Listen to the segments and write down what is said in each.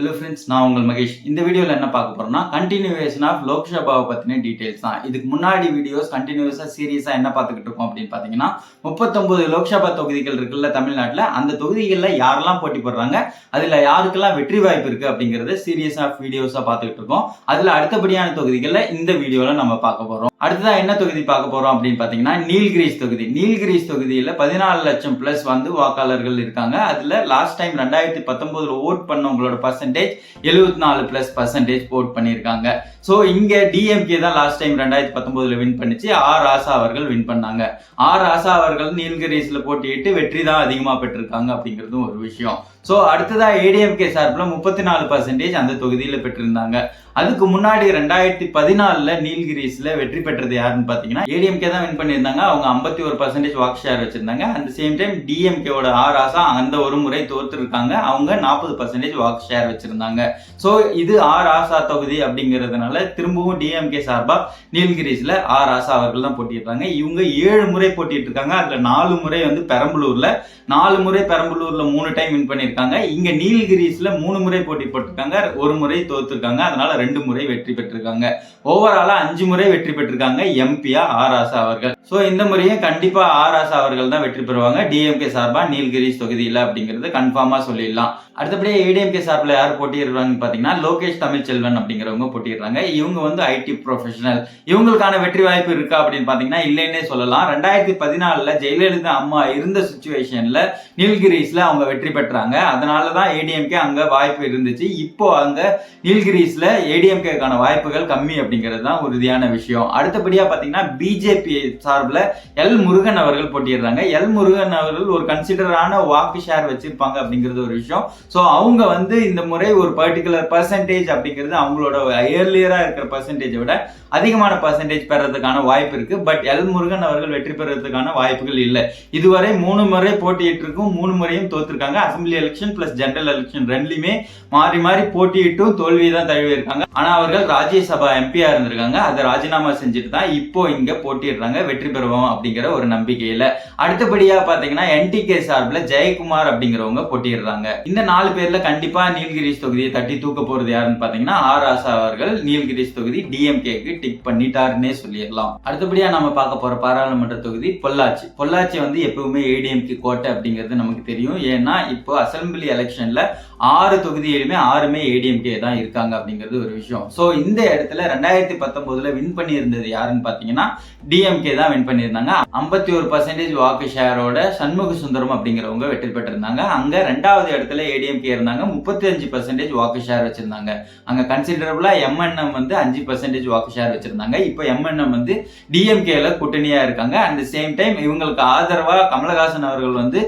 Hello friends நான் உங்கள் மகேஷ். இந்த வீடியோவில் என்ன பார்க்க போகிறோம்னா கண்டினியூவேஷன் ஆஃப் லோக்சபாவை பற்றின டீடைல்ஸ் தான். இதுக்கு முன்னாடி வீடியோஸ் கண்டினியூஸாக சீரியஸாக என்ன பார்த்துக்கிட்டு இருக்கோம் அப்படின்னு பார்த்தீங்கன்னா முப்பத்தொம்பது லோக்சபா தொகுதிகள் இருக்குல்ல தமிழ்நாட்டில் அந்த தொகுதிகளில் யாரெல்லாம் போட்டி போடுறாங்க அதில் யாருக்கெல்லாம் வெற்றி வாய்ப்பு இருக்குது அப்படிங்கிறத சீரியஸ் ஆஃப் வீடியோஸாக பார்த்துக்கிட்டு இருக்கோம். அதில் அடுத்தபடியான தொகுதிகளில் இந்த வீடியோவில் நம்ம பார்க்க போகிறோம் அடுத்ததா என்ன தொகுதி பார்க்க போறோம் அப்படின்னு பார்த்தீங்கன்னா நீல்கிரிஸ் தொகுதி. நீல்கிரிஸ் தொகுதியில் பதினாலு லட்சம் பிளஸ் வந்து வாக்காளர்கள் இருக்காங்க. அதில் லாஸ்ட் டைம் ரெண்டாயிரத்தி பத்தொன்பதுல ஓட் பண்ணவங்களோட பர்சன்டேஜ் எழுபத்தி நாலு பிளஸ் பர்சன்டேஜ் ஓட் பண்ணியிருக்காங்க. ஸோ இங்கே டிஎம்கே தான் லாஸ்ட் டைம் ரெண்டாயிரத்தி பத்தொன்பதுல வின் பண்ணிச்சு. ஆர் ஆசா அவர்கள் வின் பண்ணாங்க. ஆர் ஆசா அவர்கள் நீல்கிரிஸ்ல போட்டியிட்டு வெற்றி தான் அதிகமாக பெற்றிருக்காங்க அப்படிங்கிறதும் ஒரு விஷயம். ஸோ அடுத்ததா ஏடிஎம்கே சார்பில் முப்பத்தி நாலு பர்சன்டேஜ் அந்த தொகுதியில் பெற்றிருந்தாங்க. அதுக்கு முன்னாடி ரெண்டாயிரத்தி பதினாலுல நீல்கிரிஸில் வெற்றி பெற்றது யாருன்னு பார்த்தீங்கன்னா ஏடிஎம்கே தான் வின் பண்ணியிருந்தாங்க. அவங்க ஐம்பத்தி ஒரு பர்சன்டேஜ் வாக்கு ஷேர் வச்சிருந்தாங்க. அந்த சேம் டைம் டிஎம்கேவோட ஆர் ஆசா அந்த ஒரு முறை தோற்றுருக்காங்க அவங்க நாற்பது பர்சன்டேஜ் வாக்கு ஷேர் வச்சிருந்தாங்க. ஸோ இது ஆர் ஆசா தொகுதி அப்படிங்கிறதுனால திரும்பவும் டிஎம்கே சார்பா நீல்கிரிஸில் ஆர் ஆசா அவர்கள் தான் போட்டிடுறாங்க இவங்க ஏழு முறை போட்டிட்டு இருக்காங்க அதுல நாலு முறை வந்து பெரம்பலூர்ல நாலு முறை பெரம்பலூர்ல மூணு டைம் வின் பண்ணியிருக்காங்க. இங்க நீலகிரிஸ்ல மூணு முறை போட்டி போட்டிருக்காங்க. ஒரு முறை தோத்துருக்காங்க. அதனால ரெண்டு முறை வெற்றி பெற்றிருக்காங்க. ஓவராலா அஞ்சு முறை வெற்றி பெற்றிருக்காங்க. எம்பியா ஆர் ஆசா அவர்கள். ஸோ இந்த முறையும் கண்டிப்பா ஆர் ஆசா அவர்கள் தான் வெற்றி பெறுவாங்க. டிஎம்கே சார்பா நீலகிரிஸ் தொகுதியில் அப்படிங்கிறது கன்ஃபார்மா சொல்லிடலாம். அடுத்தபடியே ஏடிஎம்கே சார்பில் யார் போட்டியிடுறாங்கன்னு பார்த்தீங்கன்னா லோகேஷ் தமிழ்ச்செல்வன் அப்படிங்கிறவங்க போட்டிடுறாங்க இவங்க வந்து ஐடி ப்ரொஃபஷனல் இவங்களுக்கான வெற்றி வாய்ப்பு இருக்கா அப்படின்னு பார்த்தீங்கன்னா இல்லைன்னே சொல்லலாம். ரெண்டாயிரத்தி பதினாலில் ஜெயலலிதா அம்மா இருந்த சுச்சுவேஷனில் நீல்கிரிஸ்ல அவங்க வெற்றி பெற்றாங்க. அதனால தான் ஏடிஎம்கே அங்கே வாய்ப்பு இருந்துச்சு. இப்போ அங்கே நீல்கிரிஸில் ஏடிஎம்கேக்கான வாய்ப்புகள் கம்மி அப்படிங்கிறது தான் உறுதியான விஷயம். அடுத்தபடியாக பார்த்தீங்கன்னா பிஜேபி சார்பில் எல் முருகன் அவர்கள் போட்டிடுறாங்க எல் முருகன் அவர்கள் ஒரு கன்சிடரான வாக்கு ஷேர் வச்சிருப்பாங்க அப்படிங்கிறது ஒரு விஷயம். ஸோ அவங்க வந்து இந்த முறை ஒரு பர்டிகுலர் பர்சன்டேஜ் அப்படிங்கிறது அவங்களோட இயர்லியராக இருக்கிற பர்சன்டேஜை விட அதிகமான பர்சன்டேஜ் பெறதுக்கான வாய்ப்பு இருக்கு. பட் எல் முருகன் அவர்கள் வெற்றி பெறதுக்கான வாய்ப்புகள் இல்லை. இதுவரை மூணு முறை போட்டியிட்டு இருக்கும். மூணு முறையும் தோத்துருக்காங்க. Assembly election plus general election ரெண்டுலையுமே மாறி மாறி போட்டியிட்டும் தோல்வி தான் தழுவி இருக்காங்க ஆனா அவர்கள் ராஜ்யசபா எம்பியா இருந்திருக்காங்க. அதை ராஜினாமா செஞ்சுட்டு தான் இப்போ இங்க போட்டிடுறாங்க வெற்றி பெறுவோம் அப்படிங்கிற ஒரு நம்பிக்கையில. அடுத்தபடியா பாத்தீங்கன்னா என்டிகே சார்பில் ஜெயக்குமார் அப்படிங்கிறவங்க போட்டிடுறாங்க இந்த நாலு பேர்ல கண்டிப்பா நீல்கிரிஸ் தொகுதியை தட்டி தூக்க போறது யாருன்னு பாத்தீங்கன்னா ஆர் ஆசா அவர்கள். நீல்கிரிஸ் தொகுதி டிஎம்கேக்கு டிக் பண்ணிட்டாருன்னே சொல்லிடலாம். அடுத்தபடியா நம்ம பார்க்க போற பாராளுமன்ற தொகுதி பொள்ளாச்சி. பொள்ளாச்சி வந்து எப்பவுமே ஏடிஎம்கே கோட்டை அப்படிங்கிறது நமக்கு தெரியும். ஏன்னா இப்போ அசம்பிளி எலெக்ஷன்ல ஆறு தொகுதியிலுமே ஆறுமே ஏடிஎம்கே தான் இருக்காங்க அப்படிங்கிறது ஒரு விஷயம். ஸோ இந்த இடத்துல ரெண்டாயிரத்தி பத்தொன்பதுல வின் பண்ணியிருந்தது யாருன்னு பார்த்தீங்கன்னா டிஎம்கே தான் வின் பண்ணியிருந்தாங்க. ஐம்பத்தி ஒரு பர்சன்டேஜ் வாக்கு ஷேரோட சண்முக சுந்தரம் அப்படிங்கிறவங்க வெற்றி பெற்றிருந்தாங்க. அங்க ரெண்டாவது இடத்துல ஏடிஎம்கே இருந்தாங்க. முப்பத்தி அஞ்சு பர்சன்டேஜ் வாக்கு ஷேர் வச்சிருந்தாங்க. அங்க கன்சிடரபிளா எம்என்எம் வந்து அஞ்சு பர்சன்டேஜ் வாக்கு ஷேர் வச்சிருந்தாங்க. இப்போ எம்என்எம் வந்து டிஎம்கேல கூட்டணியா இருக்காங்க. அட் சேம் டைம் இவங்களுக்கு ஆதரவா கமலஹாசன் அவர்கள் வந்து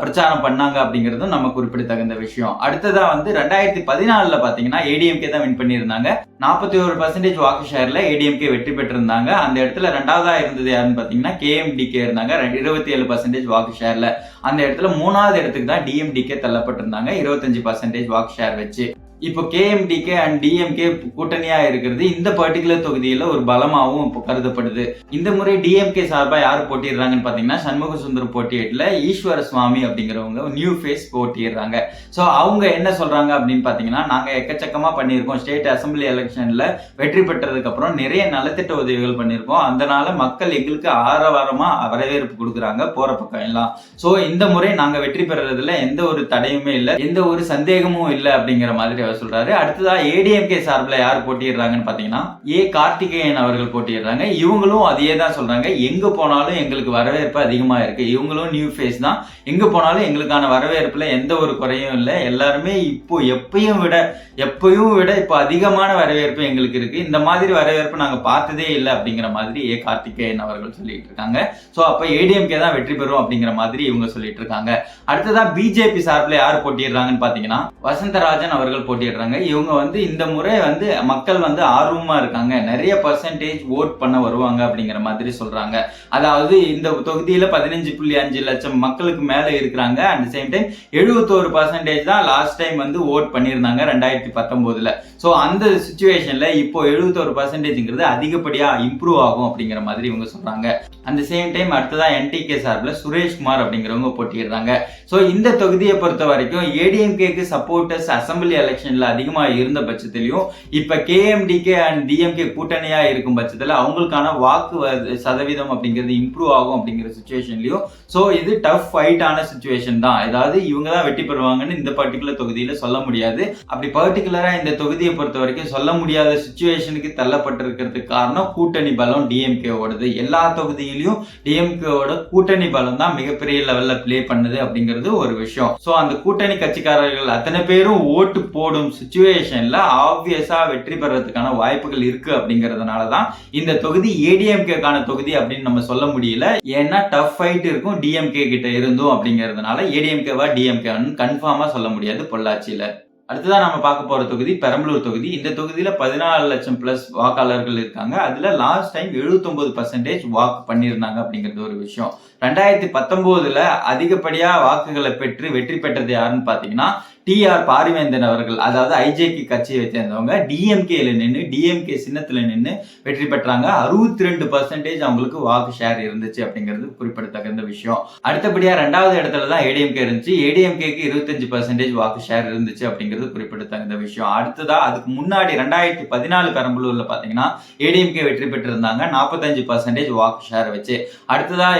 பிரச்சாரம் பண்ணாங்க அப்படிங்கிறதும் நம்ம குறிப்பிடத்தகுந்த விஷயம். அடுத்ததா வந்து ரெண்டாயிரத்தி பதினாலுல பாத்தீங்கன்னா ஏடிஎம்கே தான் வின் பண்ணியிருந்தாங்க. நாற்பத்தி ஒரு பர்சன்டேஜ் வாக்கு ஷேர்ல ஏடிஎம்கே வெற்றி பெற்றிருந்தாங்க. அந்த இடத்துல ரெண்டாவதா இருந்தது யாருன்னு பாத்தீங்கன்னா கேஎம்டிகே இருந்தாங்க. இருபத்தி ஏழு பர்சன்டேஜ் வாக்கு ஷேர்ல அந்த இடத்துல மூணாவது இடத்துக்கு தான் டிஎம்டிகே தள்ளப்பட்டிருந்தாங்க. இருபத்தஞ்சு பர்சன்டேஜ் வாக்கு ஷேர் வச்சு. இப்போ கேஎம்டிகே அண்ட் டிஎம்கே கூட்டணியாக இருக்கிறது. இந்த பர்டிகுலர் தொகுதியில் ஒரு பலமாகவும் இப்போ கருதப்படுது. இந்த முறை டிஎம்கே சார்பாக யார் போட்டிடுறாங்கன்னு பார்த்தீங்கன்னா சண்முக சுந்தரம் போட்டியிடல ஈஸ்வர சுவாமி அப்படிங்கிறவங்க நியூ ஃபேஸ் போட்டிடுறாங்க ஸோ அவங்க என்ன சொல்கிறாங்க அப்படின்னு பார்த்தீங்கன்னா நாங்கள் எக்கச்சக்கமாக பண்ணியிருக்கோம். ஸ்டேட் அசம்பிளி எலெக்ஷனில் வெற்றி பெற்றதுக்கப்புறம் நிறைய நலத்திட்ட உதவிகள் பண்ணியிருக்கோம். அதனால மக்கள் எங்களுக்கு ஆரவாரமாக வரவேற்பு கொடுக்குறாங்க போகிற பக்கம் எல்லாம். ஸோ இந்த முறை நாங்கள் வெற்றி பெறுறதுல எந்த ஒரு தடையுமே இல்லை. எந்த ஒரு சந்தேகமும் இல்லை அப்படிங்கிற மாதிரி சொல்றாரு. அடுத்ததா ஏடிஎம்கே சார்பில் யார் போட்டிடுறாங்கன்னு பாத்தீங்கன்னா ஏ கார்த்திகேயன் அவர்கள் போட்டிடுறாங்க இவங்களும் அதையே தான் சொல்றாங்க. எங்க போனாலும் எங்களுக்கு வரவேற்பு அதிகமா இருக்கு. இவங்களும் நியூ ஃபேஸ் தான். எங்க போனாலும் எங்களுக்கான வரவேற்புல எந்த ஒரு குறையும் இல்லை. எல்லாருமே இப்போ எப்பயும் விட எப்பயும் விட இப்போ அதிகமான வரவேற்பு எங்களுக்கு இருக்கு. இந்த மாதிரி வரவேற்பு நாங்கள் பார்த்ததே இல்லை அப்படிங்கிற மாதிரி ஏ கார்த்திகேயன் அவர்கள் சொல்லிட்டு இருக்காங்க. ஸோ அப்போ ஏடிஎம்கே தான் வெற்றி பெறும் அப்படிங்கிற மாதிரி இவங்க சொல்லிட்டு இருக்காங்க. அடுத்ததா பிஜேபி சார்பில் யார் போட்டிடுறாங்கன்னு பார்த்தீங்கன்னா வசந்தராஜன் அவர்கள் போட்டிடுறாங்க இவங்க வந்து இந்த முறை வந்து மக்கள் வந்து ஆர்வமா இருக்காங்க. நிறைய பர்சன்டேஜ் ஓட் பண்ண வருவாங்க அப்படிங்கிற மாதிரி சொல்றாங்க. அதாவது இந்த தொகுதியில பதினஞ்சு புள்ளி அஞ்சு லட்சம் மக்களுக்கு மேல இருக்கிறாங்க. அட் சேம் டைம் எழுபத்தோரு பர்சன்டேஜ் தான் லாஸ்ட் டைம் வந்து ஓட் பண்ணியிருந்தாங்க ரெண்டாயிரத்தி பத்தொன்பதுல ஸோ அந்த சுச்சுவேஷன்ல இப்போ எழுபத்தோரு பர்சன்டேஜ்ங்கிறது அதிகப்படியா இம்ப்ரூவ் ஆகும் அப்படிங்கிற மாதிரி இவங்க சொல்றாங்க. அந்த சேம் டைம் அடுத்ததா என்டிகே சார்பில் சுரேஷ்குமார் அப்படிங்கிறவங்க போட்டிடுறாங்க ஸோ இந்த தொகுதியை பொறுத்த வரைக்கும் ஏடிஎம்கேக்கு சப்போர்ட்டர்ஸ் அசம்பிளி எலெக்ஷனில் அதிகமாக இருந்த பட்சத்திலையும் இப்போ கேஎம்டிகே அண்ட் டிஎம்கே கூட்டணியாக இருக்கும் பட்சத்துல அவங்களுக்கான வாக்கு சதவீதம் அப்படிங்கிறது இம்ப்ரூவ் ஆகும் அப்படிங்கிற சுச்சுவேஷன்லயும் ஸோ இது டஃப் ஃபைட்டான சுச்சுவேஷன் தான். ஏதாவது இவங்க தான் வெற்றி பெறுவாங்கன்னு இந்த பர்டிகுலர் தொகுதியில சொல்ல முடியாது. அப்படி பர்டிகுலராக இந்த தொகுதி தொகுதியை பொறுத்த வரைக்கும் சொல்ல முடியாத சுச்சுவேஷனுக்கு தள்ளப்பட்டிருக்கிறதுக்கு காரணம் கூட்டணி பலம் டிஎம்கேவோடது எல்லா தொகுதியிலையும் டிஎம்கேவோட கூட்டணி பலம் தான் மிகப்பெரிய லெவல்ல பிளே பண்ணுது அப்படிங்கிறது ஒரு விஷயம். சோ அந்த கூட்டணி கட்சிக்காரர்கள் அத்தனை பேரும் ஓட்டு போடும் சுச்சுவேஷன்ல ஆப்வியஸா வெற்றி பெறதுக்கான வாய்ப்புகள் இருக்கு அப்படிங்கிறதுனால தான் இந்த தொகுதி ஏடிஎம்கேக்கான தொகுதி அப்படின்னு நம்ம சொல்ல முடியல. ஏன்னா டஃப் ஃபைட் இருக்கும் டிஎம்கே கிட்ட இருந்தும் அப்படிங்கறதுனால ஏடிஎம்கேவா டிஎம்கேன்னு கன்ஃபார்மா சொல்ல முடியாது பொள்ளாச்சியில. அடுத்ததான் நம்ம பார்க்க போற தொகுதி பெரம்பலூர் தொகுதி. இந்த தொகுதியில பதினாலு லட்சம் பிளஸ் வாக்காளர்கள் இருக்காங்க. அதுல லாஸ்ட் டைம் 79% பர்சன்டேஜ் வாக்கு பண்ணியிருந்தாங்க அப்படிங்கிறது ஒரு விஷயம். ரெண்டாயிரத்தி பத்தொன்பதுல அதிகப்படியா வாக்குகளை பெற்று வெற்றி பெற்றது யாருன்னு பாத்தீங்கன்னா டிஆர் பாரிவேந்தன் அவர்கள் அதாவது ஐஜேகே கட்சியை சேர்ந்தவங்க. டிஎம்கேல நின்று டிஎம்கே சின்னத்துல நின்று வெற்றி பெற்றாங்க. அறுபத்தி ரெண்டு பர்சன்டேஜ் அவங்களுக்கு வாக்கு ஷேர் இருந்துச்சு அப்படிங்கிறது குறிப்பிடத்தகுந்த விஷயம். அடுத்தபடியா ரெண்டாவது இடத்துல தான் ஏடிஎம்கே இருந்துச்சு. ஏடிஎம்கேக்கு இருபத்தஞ்சு பர்சன்டேஜ் வாக்கு ஷேர் இருந்துச்சு அப்படிங்கிறது குறிப்பிடத்தகுந்த விஷயம். அடுத்ததா அதுக்கு முன்னாடி ரெண்டாயிரத்தி பதினாலு பெரம்பலூர்ல பாத்தீங்கன்னா ஏடிஎம்கே வெற்றி பெற்றிருந்தாங்க. நாற்பத்தஞ்சு பர்சன்டேஜ் வாக்கு ஷேர் வச்சு. அடுத்ததா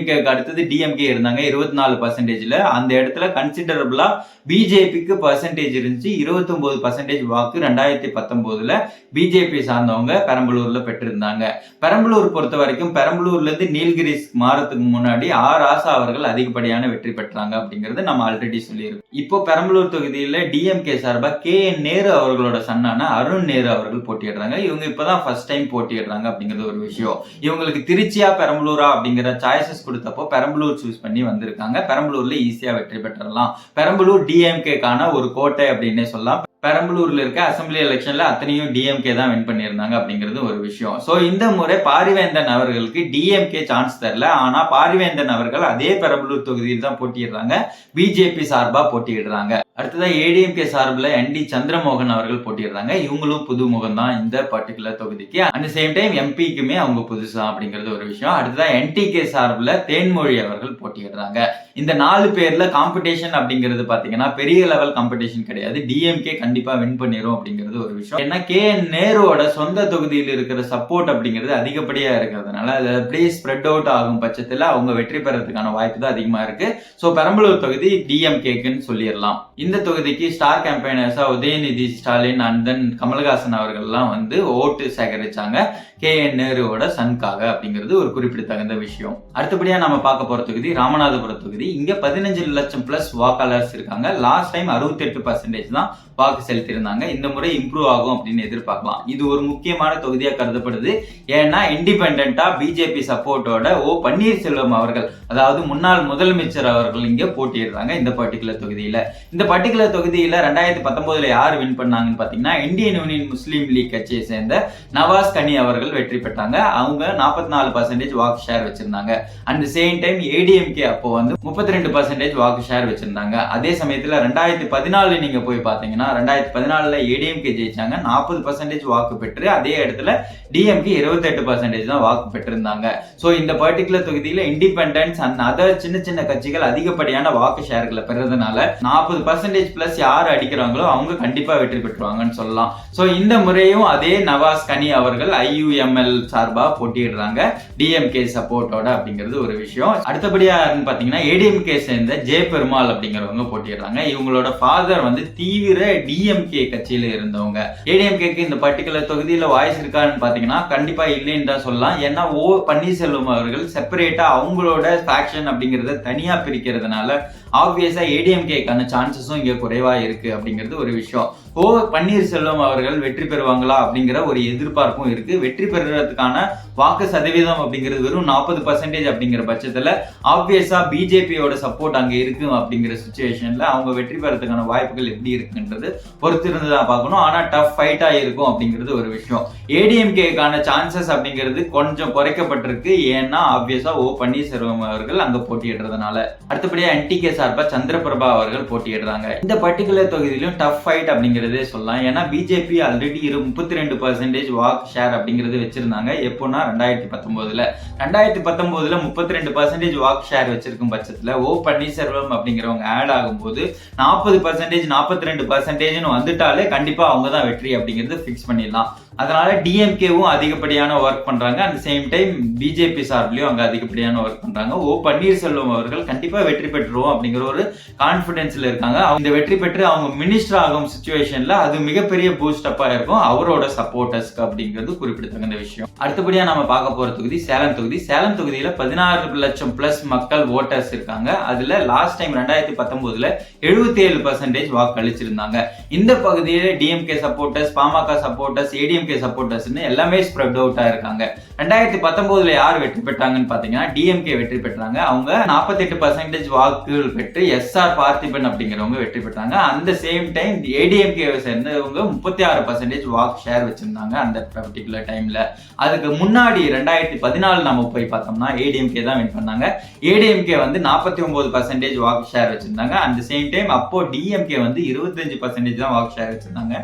ஏடிஎம்கேக்கு அடுத்தது டிஎம்கே இருந்தாங்க. இருபத்தி நாலு பர்சன்டேஜ்ல அந்த இடத்துல கன்சிடரபிளா பிஜேபிக்கு பர்சன்டேஜ் இருந்துச்சு. 29% பர்சன்டேஜ் வாக்கு ரெண்டாயிரத்தி பத்தொன்பதுல பிஜேபி சார்ந்தவங்க பெரம்பலூர்ல பெற்றிருந்தாங்க. பெரம்பலூர் பொறுத்த வரைக்கும் பெரம்பலூர்ல இருந்து நீல்கிரிஸ் மாறத்துக்கு முன்னாடி ஆர் ஆசா அவர்கள் அதிகப்படியான வெற்றி பெற்றாங்க அப்படிங்கறது நம்ம ஆல்ரெடி சொல்லியிருக்கோம். இப்போ பெரம்பலூர் தொகுதியில டிஎம்கே சார்பா கே என் நேரு அவர்களோட சன்னான அருண் நேரு அவர்கள் போட்டியிடுறாங்க. இவங்க இப்பதான் ஃபர்ஸ்ட் டைம் போட்டியிடுறாங்க அப்படிங்கிறது ஒரு விஷயம். இவங்களுக்கு திருச்சியா பெரம்பலூரா அப்படிங்கிற சாய்ஸஸ் கொடுத்தப்போ பெரம்பலூர் சூஸ் பண்ணி வந்திருக்காங்க. பெரம்பலூர்ல ஈஸியா வெற்றி பெற்றலாம் பெரம்பலூர் டிஎம்கேக்கான ஒரு கோட்டை அப்படின்னே சொல்லலாம். பெரம்பலூர்ல இருக்க அசெம்பிளி எலெக்ஷன்ல அத்தனையும் டிஎம்கே தான் வின் பண்ணியிருந்தாங்க அப்படிங்கிறது ஒரு விஷயம். சோ இந்த முறை பாரிவேந்தன் அவர்களுக்கு டிஎம்கே சான்ஸ் தரல. ஆனா பாரிவேந்தன் அவர்கள் அதே பெரம்பலூர் தொகுதியில் தான் போட்டியிடுறாங்க பிஜேபி சார்பா போட்டியிடுறாங்க. அடுத்ததாக ஏடிஎம்கே சார்பில் என் டி சந்திரமோகன் அவர்கள் போட்டியிடுறாங்க. இவங்களும் புது முகம் தான் இந்த பர்டிகுலர் தொகுதிக்கு. அட் சேம் டைம் எம்பிக்குமே அவங்க புதுசா அப்படிங்கிறது ஒரு விஷயம். அடுத்ததாக என்டிகே சார்பில் தேன்மொழி அவர்கள் போட்டியிடுறாங்க. இந்த நாலு பேரில் காம்படிஷன் அப்படிங்கிறது பார்த்தீங்கன்னா பெரிய லெவல் காம்படிஷன் கிடையாது. டிஎம்கே கண்டிப்பாக வின் பண்ணிடும் அப்படிங்கிறது ஒரு விஷயம். ஏன்னா கே என் நேருவோட சொந்த தொகுதியில் இருக்கிற சப்போர்ட் அப்படிங்கிறது அதிகப்படியாக இருக்கிறதுனால அது அப்படியே ஸ்ப்ரெட் அவுட் ஆகும் பட்சத்தில் அவங்க வெற்றி பெறதுக்கான வாய்ப்பு தான் அதிகமாக இருக்குது ஸோ பெரம்பலூர் தொகுதி டிஎம்கேக்குன்னு சொல்லிடலாம். இந்த தொகுதிக்கு ஸ்டார் கேம்பெயினர்ஸா உதயநிதி ஸ்டாலின் அண்ட் தென் கமல்ஹாசன் அவர்கள்லாம் வந்து ஓட்டு சேகரிச்சாங்க. கே. என். நேருவோட சன்காக அப்படிங்கிறது ஒரு குறிப்பிடத்தகுந்த விஷயம். அடுத்தபடியா நம்ம பார்க்க போற தொகுதி ராமநாதபுரம் தொகுதி. இங்க பதினஞ்சு லட்சம் பிளஸ் வாக்காளர்ஸ் இருக்காங்க. லாஸ்ட் டைம் அறுபத்தி எட்டு பர்சன்டேஜ் தான் வாக்கு செலுத்தியிருந்தாங்க. இந்த முறை இம்ப்ரூவ் ஆகும் அப்படின்னு எதிர்பார்க்கலாம். இது ஒரு முக்கியமான தொகுதியா கருதப்படுது. ஏன்னா இண்டிபெண்டா பிஜேபி சப்போர்ட்டோட ஓ பன்னீர்செல்வம் அவர்கள் அதாவது முன்னாள் முதலமைச்சர் அவர்கள் இங்க போட்டியிடுறாங்க இந்த பர்டிகுலர் தொகுதியில. இந்த பர்டிகுலர் தொகுதியில ரெண்டாயிரத்தி பத்தொன்பதுல யார் வின் பண்ணாங்கன்னு பாத்தீங்கன்னா இந்தியன் யூனியன் முஸ்லீம் லீக் கட்சியை சேர்ந்த நவாஸ் கனி அவர்கள் வெற்றி பெற்றாங்க. அவங்க நாற்பத்தி நாலு பர்சன்டேஜ் வாக்கு ஷேர் வச்சிருந்தாங்க. அண்ட் சேம் டைம் ஏடிஎம்கே அப்போ வந்து முப்பத்தி ரெண்டு பர்சன்டேஜ் வாக்கு ஷேர் வச்சிருந்தாங்க. அதே சமயத்துல ரெண்டாயிரத்தி பதினாலு நீங்க போய் பாத்தீங்கன்னா ரெண்டாயிரத்தி பதினாலுல ஏடிஎம்கே ஜெயிச்சாங்க. நாற்பது பர்சன்டேஜ் வாக்கு பெற்று அதே இடத்துல டிஎம்கே இருபத்தெட்டு பர்சன்டேஜ் தான் வாக்கு பெற்றிருந்தாங்க. ஸோ இந்த பர்டிகுலர் தொகுதியில இண்டிபெண்டன்ஸ் அண்ட் அதர் சின்ன சின்ன கட்சிகள் அதிகப்படியான வாக்கு ஷேர்களை பெறதுனால நாற்பது பர்சன்டேஜ் பிளஸ் யார் அடிக்கிறாங்களோ அவங்க கண்டிப்பா வெற்றி பெற்றுவாங்கன்னு சொல்லலாம். ஸோ இந்த முறையும் அதே நவாஸ் கனி அவர்கள் ஐயுஎம்எல் சார்பா போட்டியிடுறாங்க. டிஎம்கே சப்போர்ட்டோட அப்படிங்கிறது ஒரு விஷயம். அடுத்தபடியா பாத்தீங்கன்னா ஏடிஎம்கே சேர்ந்த ஜே பெருமாள் அப்படிங்கிறவங்க போட்டியிடுறாங்க. இவங்களோட ஃபாதர் வந்து தீவிர டிஎம்கே கட்சியில இருந்தவங்க. ஏடிஎம்கேக்கு இந்த பர்டிகுலர் தொகுதியில வாய்ஸ் இருக்கான்னு பாத்தீங்கன்னா கண்டிப்பா இல்லைன்னு தான் சொல்லலாம். ஏன்னா ஓ பன்னீர்செல்வம் அவர்கள் செப்பரேட்டா அவங்களோட ஃபேக்ஷன் அப்படிங்கறத தனியா பிரிக்கிறதுனால ஆப்வியஸா ஏடிஎம்கேக்கான சான்சஸும் இங்க குறைவா இருக்கு அப்படிங்கிறது ஒரு விஷயம். ஓ பன்னீர்செல்வம் அவர்கள் வெற்றி பெறுவாங்களா அப்படிங்கிற ஒரு எதிர்பார்ப்பும் இருக்கு. வெற்றி பெறுறதுக்கான வாக்கு சதவீதம் அப்படிங்கிறது வெறும் நாற்பது பர்சன்டேஜ் அப்படிங்கிற பட்சத்துல ஆப்வியஸா பிஜேபியோட சப்போர்ட் அங்க இருக்கு அப்படிங்கிற சுச்சுவேஷன்ல அவங்க வெற்றி பெறதுக்கான வாய்ப்புகள் எப்படி இருக்குன்றது பொறுத்திருந்து தான் பார்க்கணும். ஆனா டஃப் ஃபைட்டா இருக்கும் அப்படிங்கிறது ஒரு விஷயம். ஏடிஎம்கேக்கான சான்சஸ் அப்படிங்கிறது கொஞ்சம் குறைக்கப்பட்டிருக்கு. ஏன்னா ஆப்வியஸா ஓ பன்னீர்செல்வம் அவர்கள் அங்க போட்டியிடுறதுனால. அடுத்தபடியா என்டிகே சார்பா சந்திரபிரபா அவர்கள் போட்டியிடுறாங்க. இந்த பர்டிகுலர் தொகுதியிலும் டஃப் ஃபைட் அப்படிங்கிறதே சொல்லலாம். ஏன்னா பிஜேபி ஆல்ரெடி இரு முப்பத்தி ரெண்டு பர்சன்டேஜ் வாக்கு ஷேர் அப்படிங்கிறது வச்சிருந்தாங்க. எப்போனா ரெண்டாயிரத்தி பத்தொன்பதுல ரெண்டாயிரத்தி பத்தொன்பதுல முப்பத்தி ரெண்டு பர்சன்டேஜ் வாக்கு ஷேர் வச்சிருக்கும் பட்சத்துல ஓ பன்னீர்செல்வம் அப்படிங்கிறவங்க ஆட் ஆகும்போது நாற்பது பர்சன்டேஜ் நாற்பத்தி ரெண்டு பர்சன்டேஜ்னு வந்துட்டாலே கண்டிப்பா அவங்க தான் வெற்றி அப்படிங்கிறது ஃபிக்ஸ் பண்ணிடலாம். அதனால டிஎம்கேவும் அதிகப்படியான ஒர்க் பண்றாங்க. அட் சேம் டைம் பிஜேபி சார்பிலையும் அங்க அதிகப்படியான ஒர்க் பண்றாங்க. ஓ பன்னீர்செல்வம் அவர்கள் கண்டிப்பா வெற்றி பெற்றுருவோம் அப்படிங்கிற ஒரு கான்பிடன்ஸ்ல இருக்காங்க. அவங்க இந்த வெற்றி பெற்று அவங்க மினிஸ்டர் ஆகும் சுச்சுவேஷன்ல அது மிகப்பெரிய பூஸ்ட் அப்பா இருக்கும். அவரோட சப்போர்ட்டர்ஸ்க்கு அப்படிங்கிறது குறிப்பிடத்தகுந்த விஷயம். அடுத்தபடியா நம்ம பார்க்க போற தொகுதி சேலம் தொகுதி. சேலம் தொகுதியில பதினாறு லட்சம் பிளஸ் மக்கள் ஓட்டர்ஸ் இருக்காங்க. அதுல லாஸ்ட் டைம் ரெண்டாயிரத்தி பத்தொன்பதுல எழுபத்தி ஏழு பர்சன்டேஜ் வாக்கு அளிச்சிருந்தாங்க இந்த பகுதியில DMK supporters Pamaka supporters ADMK சப்போர்ட்டர்ஸ்னு எல்லாமே ஸ்ப்ரெட் அவுட்டாக இருக்காங்க ரெண்டாயிரத்தி பத்தொன்பதுல யார் வெற்றி பெற்றாங்கன்னு பாத்தீங்கன்னா டிஎம்கே வெற்றி பெற்றாங்க. அவங்க நாற்பத்தெட்டு பர்சன்டேஜ் வாக்குகள் பெற்று எஸ்ஆர் பார்த்திபன் அப்படிங்கிறவங்க வெற்றி பெற்றாங்க. அந்த சேம் டைம் ஏடிஎம்கே சேர்ந்தவங்க முப்பத்தி ஆறு பர்சன்டேஜ் வாக்கு ஷேர் வச்சிருந்தாங்க அந்த பர்டிகுலர் டைம்ல அதுக்கு முன்னாடி ரெண்டாயிரத்தி பதினாலு நம்ம போய் பார்த்தோம்னா ஏடிஎம்கே தான் வின் பண்ணாங்க. ஏடிஎம்கே வந்து நாற்பத்தி ஒன்பது பர்சன்டேஜ் வாக்கு ஷேர் வச்சிருந்தாங்க. அந்த சேம் டைம் அப்போ டிஎம்கே வந்து இருபத்தஞ்சு பர்சன்டேஜ் தான் வாக்கு ஷேர் வச்சிருந்தாங்க.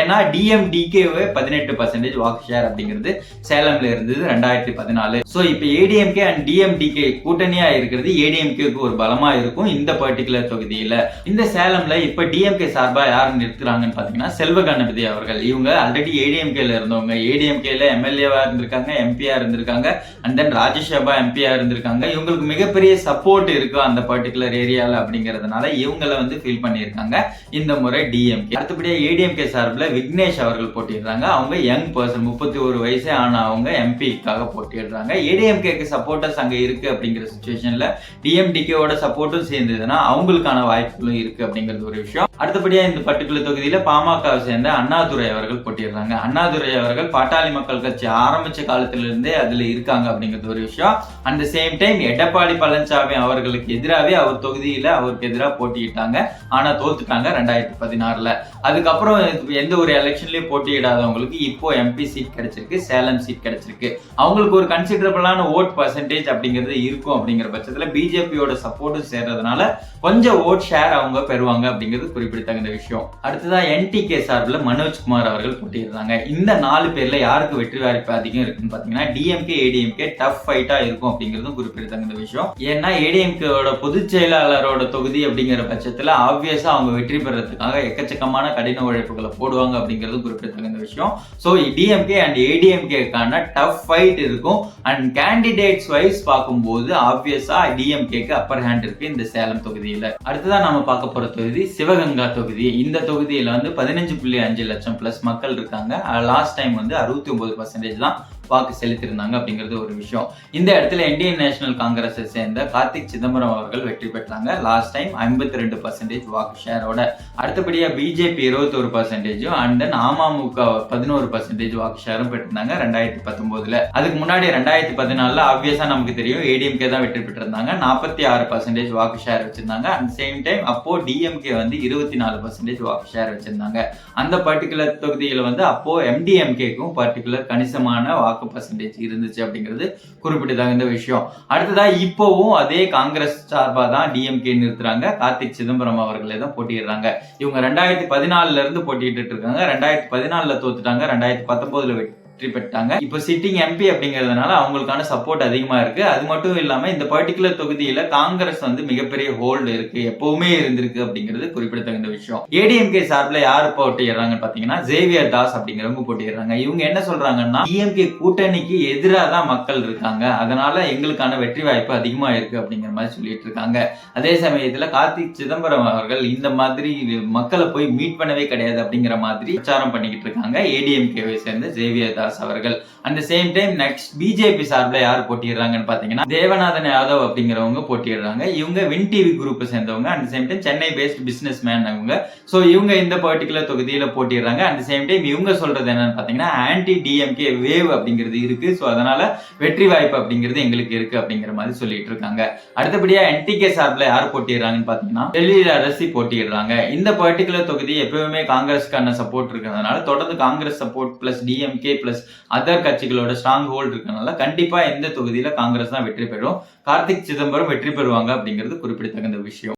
ஏன்னா டிஎம்டிகேவே பதினெட்டு பர்சன்டேஜ் வாக்கு ஷேர் அப்படிங்கிறது சேலம்ல இருந்தது. ரெண்டாயிரத்தி பதினாலு. ஸோ இப்போ ஏடிஎம்கே அண்ட் டிஎம்டிகே கூட்டணியா இருக்கிறது ஏடிஎம்கேக்கு ஒரு பலமா இருக்கும் இந்த பர்டிகுலர் தொகுதியில. இந்த சேலம்ல இப்ப டிஎம்கே சார்பா யார் நிறுத்துறாங்கன்னு பாத்தீங்கன்னா செல்வ கணபதி அவர்கள். இவங்க ஆல்ரெடி ஏடிஎம்கேல இருந்தவங்க. ஏடிஎம்கேல எம்எல்ஏவா இருந்திருக்காங்க எம்பியா இருந்திருக்காங்க அண்ட் தென் ராஜ்யசபா எம்பியா இருந்திருக்காங்க. இவங்களுக்கு மிகப்பெரிய சப்போர்ட் இருக்கு அந்த பர்டிகுலர் ஏரியால அப்படிங்கறதுனால இவங்களை வந்து ஃபீல் பண்ணியிருக்காங்க இந்த முறை டிஎம்கே அடுத்தபடியா ஏடிஎம்கே சார்பில் விக்னேஷ் அவர்கள் போட்டிடுறாங்க அவங்க யங் பர்சன் முப்பத்தி ஒரு வயசே ஆன அவங்க எம்பி எம்பிக்காக போட்டிடுறாங்க ஏடிஎம்கேக்கு சப்போர்ட்டர்ஸ் அங்க இருக்கு அப்படிங்கிற சுச்சுவேஷன்ல டிஎம்டிகேவோட சப்போர்ட்டும் சேர்ந்ததுன்னா அவங்களுக்கான வாய்ப்புகளும் இருக்கு அப்படிங்கிறது ஒரு விஷயம். அடுத்தபடியா இந்த பர்டிகுலர் தொகுதியில பாமகவை சேர்ந்த அண்ணாதுரை அவர்கள் போட்டிடுறாங்க அண்ணாதுரை அவர்கள் பாட்டாளி மக்கள் கட்சி ஆரம்பிச்ச காலத்துல இருந்தே அதுல இருக்காங்க அப்படிங்கிறது ஒரு விஷயம். அந்த சேம் டைம் எடப்பாடி பழனிசாமி அவர்களுக்கு எதிராகவே அவர் தொகுதியில அவருக்கு எதிராக போட்டியிட்டாங்க. ஆனா தோத்துட்டாங்க ரெண்டாயிரத்தி பதினாறுல. அதுக்கப்புறம் எந்த ஒரு எலெக்ஷன்லயும் போட்டியிடாதவங்களுக்கு இப்போ எம்பி சீட் கிடைச்சிருக்கு சேலம் சீட் கிடைச்சிருக்கு. அவங்களுக்கு ஒரு கன்சிடரபிளான ஓட் பர்சன்டேஜ் அப்படிங்கிறது இருக்கும் அப்படிங்கிற பட்சத்தில் பிஜேபியோட சப்போர்ட்டும் சேர்றதுனால கொஞ்சம் ஓட் ஷேர் அவங்க பெறுவாங்க அப்படிங்கிறது குறிப்பிடத்தகுந்த விஷயம். அடுத்ததாக என்டிகே சார்பில் மனோஜ்குமார் அவர்கள் போட்டியிருந்தாங்க இந்த நாலு பேர்ல யாருக்கு வெற்றி வாய்ப்பு அதிகம் இருக்குன்னு பாத்தீங்கன்னா டிஎம்கே ஏடிஎம்கே டஃப் ஃபைட்டா இருக்கும் அப்படிங்கிறதும் குறிப்பிடத்தகுந்த விஷயம். ஏன்னா ஏடிஎம்கேவோட பொதுச் செயலாளரோட தொகுதி அப்படிங்கிற பட்சத்தில் ஆப்வியஸா அவங்க வெற்றி பெறதுக்காக எக்கச்சக்கமான கடின உழைப்புகளை போடுவாங்க அப்படிங்கிறது குறிப்பிடத்தகுந்த விஷயம். ஸோ டிஎம்கே அண்ட் ஏடிஎம்கேக்கான டஃப் ஃபைட் இருக்கும். அண்ட் கேண்டிடேட்ஸ் வைஸ் பார்க்கும்போது ஆப்வியஸா டிஎம்கேக்கு அப்பர் ஹேண்ட் இருக்கு இந்த சேலம் தொகுதி தொகுதியில அடுத்ததா நாம பார்க்க போற தொகுதி சிவகங்கா தொகுதி. இந்த தொகுதியில வந்து பதினஞ்சு புள்ளி அஞ்சு லட்சம் பிளஸ் மக்கள் இருக்காங்க. லாஸ்ட் டைம் வந்து அறுபத்தி ஒன்பது பர்சன்டேஜ் தான் வாக்கு செலுத்தியிருந்தாங்க அப்படிங்கிறது ஒரு விஷயம். இந்த இடத்துல இந்தியன் நேஷனல் காங்கிரஸை சேர்ந்த கார்த்திக் சிதம்பரம் அவர்கள் வெற்றி பெற்றாங்க. லாஸ்ட் டைம் ஐம்பத்தி ரெண்டு பர்சன்டேஜ் வாக்கு ஷேரோட அடுத்தபடியா பிஜேபி இருபத்தொரு பர்சன்டேஜும் அண்ட் தென் அமமுக பதினோரு பர்சன்டேஜ் வாக்கு ஷேரும் பெற்றிருந்தாங்க ரெண்டாயிரத்தி பத்தொன்பதுல அதுக்கு முன்னாடி ரெண்டாயிரத்தி பதினாலுல ஆப்வியஸாக நமக்கு தெரியும் ஏடிஎம்கே தான் வெற்றி பெற்றிருந்தாங்க. நாற்பத்தி ஆறு பர்சன்டேஜ் வாக்கு ஷேர் வச்சிருந்தாங்க. அட் சேம் டைம் அப்போ டிஎம்கே வந்து இருபத்தி நாலு பர்சன்டேஜ் வாக்கு ஷேர் வச்சிருந்தாங்க. அந்த பர்டிகுலர் தொகுதியில் வந்து அப்போ எம்டிஎம்கேக்கும் பர்டிகுலர் கணிசமான வாக்கு பர்சன்டேஜ் இருந்துச்சு அப்படிங்கிறது குறிப்பிடத்தகுந்த விஷயம். அடுத்ததா இப்போவும் அதே காங்கிரஸ் சார்பாக தான் டிஎம்கே நிறுத்துறாங்க. கார்த்திக் சிதம்பரம் அவர்களே தான் போட்டியிடுறாங்க. இவங்க ரெண்டாயிரத்தி பதினாலுல இருந்து போட்டிட்டு இருக்காங்க. ரெண்டாயிரத்தி பதினாலுல தோத்துட்டாங்க. ரெண்டாயிரத்தி பத்தொன்பதுல வெற்றி பெற்றாங்க இப்போ சிட்டிங் எம்பி அப்படிங்கிறதுனால அவங்களுக்கான சப்போர்ட் அதிகமா இருக்கு. அது மட்டும் இல்லாமல் இந்த பர்டிகுலர் தொகுதியில காங்கிரஸ் வந்து மிகப்பெரிய ஹோல்டு இருக்கு. எப்பவுமே இருந்திருக்கு அப்படிங்கிறது குறிப்பிடத்தகுந்த விஷயம். ஏடிஎம்கே சார்பில் யார் போட்டிடுறாங்கன்னு பாத்தீங்கன்னா ஜேவியர் தாஸ் அப்படிங்கிறவங்க போட்டிடுறாங்க இவங்க என்ன சொல்றாங்கன்னா டிஎம்கே கூட்டணிக்கு எதிராக தான் மக்கள் இருக்காங்க. அதனால எங்களுக்கான வெற்றி வாய்ப்பு அதிகமாக இருக்கு அப்படிங்கிற மாதிரி சொல்லிட்டு இருக்காங்க. அதே சமயத்தில் கார்த்திக் சிதம்பரம் அவர்கள் இந்த மாதிரி மக்களை போய் மீட் பண்ணவே கிடையாது அப்படிங்கிற மாதிரி பிரச்சாரம் பண்ணிக்கிட்டு இருக்காங்க. ஏடிஎம்கேவை சேர்ந்த ஜேவியர் தாஸ் அவர்கள். அந்த சேம் டைம் நெக்ஸ்ட் பிஜேபி சார்பில் யார் போட்டிடுறாங்கன்னு பாத்தீங்கன்னா தேவநாதன் யாதவ் அப்படிங்கிறவங்க போட்டிடுறாங்க இவங்க வின் டிவி குரூப்பை சேர்ந்தவங்க. அந்த same time Chennai based business man அவங்க. ஸோ இவங்க இந்த பர்டிகுலர் தொகுதியில போட்டிடுறாங்க அந்த சேம் டைம் இவங்க சொல்றது என்னன்னு பாத்தீங்கன்னா ஆன்டி டிஎம்கே வேவ் அப்படிங்கிறது இருக்கு. ஸோ அதனால வெற்றி வாய்ப்பு அப்படிங்கிறது எங்களுக்கு இருக்கு அப்படிங்கிற மாதிரி சொல்லிட்டு இருக்காங்க. அடுத்தபடியா என்டிகே சார்பில் யார் போட்டிடுறாங்கன்னு பாத்தீங்கன்னா டெல்லியில் அரசி போட்டிடுறாங்க இந்த பர்டிகுலர் தொகுதி எப்பவுமே காங்கிரஸ்க்கான சப்போர்ட் இருக்கிறதுனால தொடர்ந்து Congress support plus DMK plus other கட்சிகளோட ஸ்ட்ராங் ஹோல்ட் இருக்கனால கண்டிப்பா எந்த தொகுதியில காங்கிரஸ் தான் வெற்றி பெறும். கார்த்திக் சிதம்பரம் வெற்றி பெறுவாங்க அப்படிங்கிறது குறிப்பிடத்தகுந்த விஷயம்.